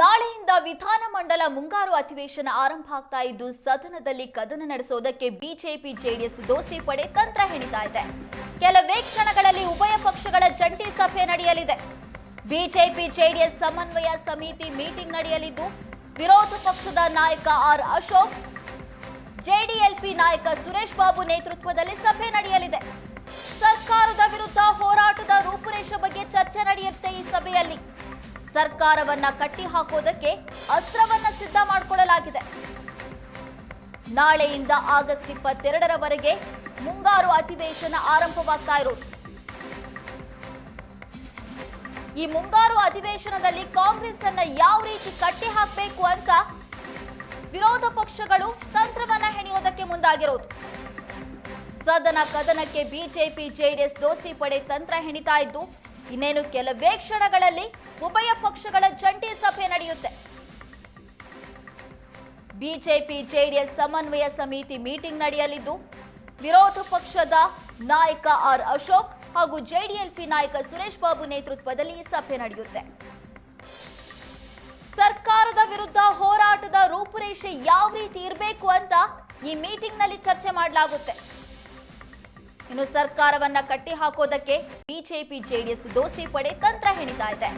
ನಾಳೆಯಿಂದ ವಿಧಾನಮಂಡಲ ಮುಂಗಾರು ಅಧಿವೇಶನ ಆರಂಭ ಆಗ್ತಾ ಇದ್ದು, ಸದನದಲ್ಲಿ ಕದನ ನಡೆಸೋದಕ್ಕೆ ಬಿಜೆಪಿ, ಜೆಡಿಎಸ್ ದೋಸ್ತಿ ಪಡೆ ತಂತ್ರ ಹೆಣಿತಾ ಇದೆ. ಕೆಲವೇ ಕ್ಷಣಗಳಲ್ಲಿ ಉಭಯ ಪಕ್ಷಗಳ ಜಂಟಿ ಸಭೆ ನಡೆಯಲಿದೆ. ಬಿಜೆಪಿ, ಜೆಡಿಎಸ್ ಸಮನ್ವಯ ಸಮಿತಿ ಮೀಟಿಂಗ್ ನಡೆಯಲಿದ್ದು, ವಿರೋಧ ಪಕ್ಷದ ನಾಯಕ ಆರ್ ಅಶೋಕ್, ಜೆಡಿಎಲ್ಪಿ ನಾಯಕ ಸುರೇಶ್ ಬಾಬು ನೇತೃತ್ವದಲ್ಲಿ ಸಭೆ ನಡೆಯಲಿದೆ. ಸರ್ಕಾರದ ವಿರುದ್ಧ ಹೋರಾಟದ ರೂಪುರೇಷೆ ಬಗ್ಗೆ ಚರ್ಚೆ ನಡೆಯುತ್ತೆ ಈ ಸಭೆಯಲ್ಲಿ. ಸರ್ಕಾರವನ್ನ ಕಟ್ಟಿಹಾಕೋದಕ್ಕೆ ಅಸ್ತ್ರವನ್ನ ಸಿದ್ಧ ಮಾಡಿಕೊಳ್ಳಲಾಗಿದೆ. ನಾಳೆಯಿಂದ ಆಗಸ್ಟ್ ಇಪ್ಪತ್ತೆರಡರವರೆಗೆ ಮುಂಗಾರು ಅಧಿವೇಶನ ಆರಂಭವಾಗ್ತಾ ಇರೋದು. ಈ ಮುಂಗಾರು ಅಧಿವೇಶನದಲ್ಲಿ ಕಾಂಗ್ರೆಸ್ ಅನ್ನ ಯಾವ ರೀತಿ ಕಟ್ಟಿ ಹಾಕಬೇಕು ಅಂತ ವಿರೋಧ ಪಕ್ಷಗಳು ತಂತ್ರವನ್ನ ಹೆಣೆಯೋದಕ್ಕೆ ಮುಂದಾಗಿರೋದು. ಸದನ ಕದನಕ್ಕೆ ಬಿಜೆಪಿ, ಜೆಡಿಎಸ್, ದೋಸ್ತಿ ಪಡೆ ತಂತ್ರ ಹೆಣಿತಾ ಇದ್ದು ಇನ್ನೇನು ಕೆಲವೇ ಕ್ಷಣಗಳಲ್ಲಿ ಉಭಯ ಪಕ್ಷಗಳ ಜಂಟಿ ಸಭೆ ನಡೆಯುತ್ತೆ. ಬಿಜೆಪಿ, ಜೆಡಿಎಸ್ ಸಮನ್ವಯ ಸಮಿತಿ ಮೀಟಿಂಗ್ ನಡೆಯಲಿದ್ದು, ವಿರೋಧ ಪಕ್ಷದ ನಾಯಕ ಆರ್ ಅಶೋಕ್ ಹಾಗೂ ಜೆಡಿಎಲ್ಪಿ ನಾಯಕ ಸುರೇಶ್ ಬಾಬು ನೇತೃತ್ವದಲ್ಲಿ ಈ ಸಭೆ ನಡೆಯುತ್ತೆ. ಸರ್ಕಾರದ ವಿರುದ್ಧ ಹೋರಾಟದ ರೂಪುರೇಷೆ ಯಾವ ರೀತಿ ಇರಬೇಕು ಅಂತ ಈ ಮೀಟಿಂಗ್ನಲ್ಲಿ ಚರ್ಚೆ ಮಾಡಲಾಗುತ್ತೆ. ಇನ್ನು ಸರ್ಕಾರವನ್ನ ಕಟ್ಟಿ ಹಾಕೋದಕ್ಕೆ ಬಿಜೆಪಿ, ಜೆಡಿಎಸ್ ದೋಸ್ತಿ ಪಡೆ ತಂತ್ರ ಹೆಣಿತಾ ಇದೆ.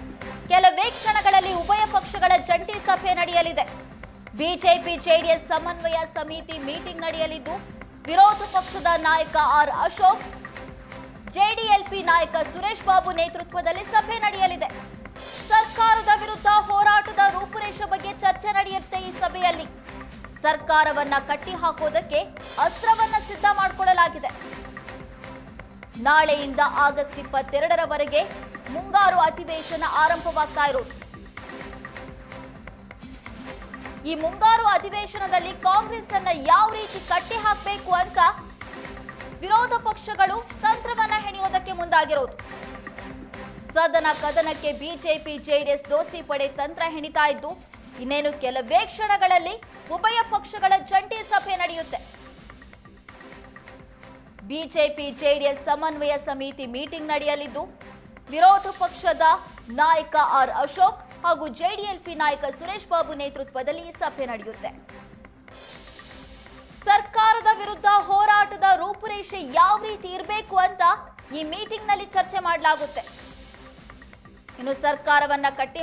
ಕೆಲವೇ ಕ್ಷಣಗಳಲ್ಲಿ ಉಭಯ ಪಕ್ಷಗಳ ಜಂಟಿ ಸಭೆ ನಡೆಯಲಿದೆ. ಬಿಜೆಪಿ, ಜೆಡಿಎಸ್ ಸಮನ್ವಯ ಸಮಿತಿ ಮೀಟಿಂಗ್ ನಡೆಯಲಿದ್ದು, ವಿರೋಧ ಪಕ್ಷದ ನಾಯಕ ಆರ್ ಅಶೋಕ್, ಜೆಡಿಎಲ್ಪಿ ನಾಯಕ ಸುರೇಶ್ ಬಾಬು ನೇತೃತ್ವದಲ್ಲಿ ಸಭೆ ನಡೆಯಲಿದೆ. ಸರ್ಕಾರದ ವಿರುದ್ಧ ಹೋರಾಟದ ರೂಪುರೇಷೆ ಬಗ್ಗೆ ಚರ್ಚೆ ನಡೆಯುತ್ತೆ ಈ ಸಭೆಯಲ್ಲಿ. ಸರ್ಕಾರವನ್ನ ಕಟ್ಟಿ ಹಾಕೋದಕ್ಕೆ ಅಸ್ತ್ರವನ್ನ ಸಿದ್ಧ ಮಾಡಿಕೊಳ್ಳಲಾಗಿದೆ. ನಾಳೆಯಿಂದ ಆಗಸ್ಟ್ ಇಪ್ಪತ್ತೆರಡರವರೆಗೆ ಮುಂಗಾರು ಅಧಿವೇಶನ ಆರಂಭವಾಗ್ತಾ ಇರೋದು. ಈ ಮುಂಗಾರು ಅಧಿವೇಶನದಲ್ಲಿ ಕಾಂಗ್ರೆಸ್ ಅನ್ನ ಯಾವ ರೀತಿ ಕಟ್ಟಿ ಹಾಕಬೇಕು ಅಂತ ವಿರೋಧ ಪಕ್ಷಗಳು ತಂತ್ರವನ್ನ ಹೆಣೆಯೋದಕ್ಕೆ ಮುಂದಾಗಿರೋದು. ಸದನ ಕದನಕ್ಕೆ ಬಿಜೆಪಿ, ಜೆಡಿಎಸ್ ದೋಸ್ತಿ ಪಡೆ ತಂತ್ರ ಹೆಣಿತಾ ಇದ್ದು, ಇನ್ನೇನು ಕೆಲವೇ ಕ್ಷಣಗಳಲ್ಲಿ ಉಭಯ ಪಕ್ಷಗಳ ಜಂಟಿ ಸಭೆ ನಡೆಯುತ್ತೆ. ಬಿಜೆಪಿ ಜೆಡಿಎಸ್ ಸಮನ್ವಯ ಸಮಿತಿ ಮೀಟಿಂಗ್ ನಡೆಯಲಿದ್ದು, ವಿರೋಧ ಪಕ್ಷದ ನಾಯಕ ಆರ್ ಅಶೋಕ್ ಹಾಗೂ ಜೆಡಿಎಲ್ಪಿ ನಾಯಕ ಸುರೇಶ್ ಬಾಬು ನೇತೃತ್ವದಲ್ಲಿ ಸಭೆ ನಡೆಯುತ್ತೆ. ಸರ್ಕಾರದ ವಿರುದ್ಧ ಹೋರಾಟದ ರೂಪುರೇಷೆ ಯಾವ ರೀತಿ ಇರಬೇಕು ಅಂತ ಈ ಮೀಟಿಂಗ್ನಲ್ಲಿ ಚರ್ಚೆ ಮಾಡಲಾಗುತ್ತೆ. ಇನ್ನು ಸರ್ಕಾರವನ್ನ ಕಟ್ಟಿ